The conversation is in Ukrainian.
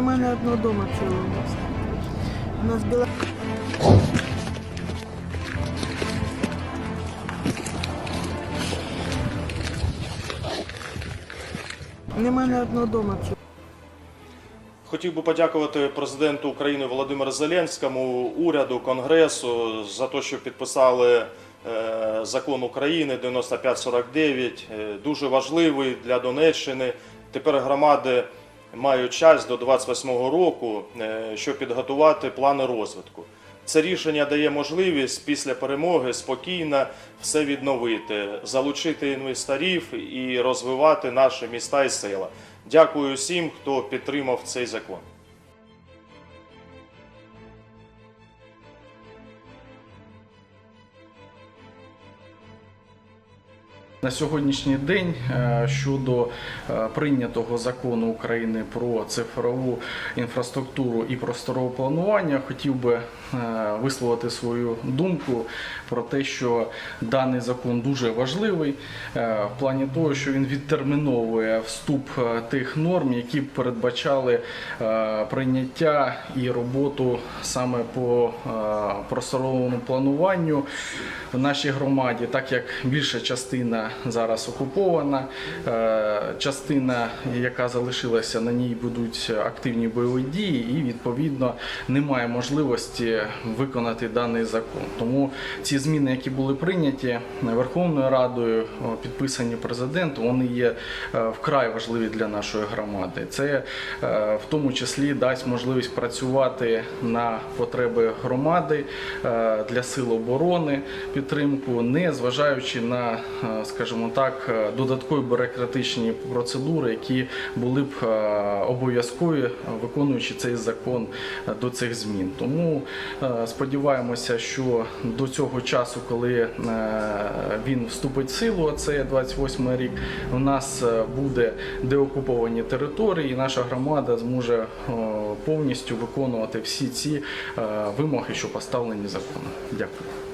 мене одного дома цілого. У нас біла. Нема ні одного дома цілого. Хотів би подякувати президенту України Володимиру Зеленському, уряду, конгресу за те, що підписали е, закон України 9549. Е, Дуже важливий для Донеччини. Тепер громади мають час до 28-го року, е, щоб підготувати плани розвитку. Це рішення дає можливість після перемоги спокійно все відновити, залучити інвесторів і розвивати наші міста і села. Дякую всім, хто підтримав цей закон. На сьогоднішній день е, щодо е, прийнятого закону України про цифрову інфраструктуру і просторове планування, хотів би е, висловити свою думку про те, що даний закон дуже важливий в плані того, що він відтерміновує вступ тих норм, які передбачали прийняття і роботу саме по просторовому плануванню в нашій громаді, так як більша частина зараз окупована, е, частина, яка залишилася, на ній будуть активні бойові дії, і відповідно немає можливості виконати даний закон. Тому ці зміни, які були прийняті Верховною Радою, підписані президентом, вони є е, вкрай важливі для нашої громади. Це е, в тому числі дасть можливість працювати на потреби громади для сил оборони, підтримку, не зважаючи на, е, скажімо так, е, додаткові бюрократичні процедури, які були б е, обов'язкові, е, виконуючи цей закон до цих змін. Тому сподіваємося, що до цього часу, коли він вступить в силу, це 28 рік, у нас буде деокуповані території, і наша громада зможе повністю виконувати всі ці вимоги, що поставлені законом. Дякую.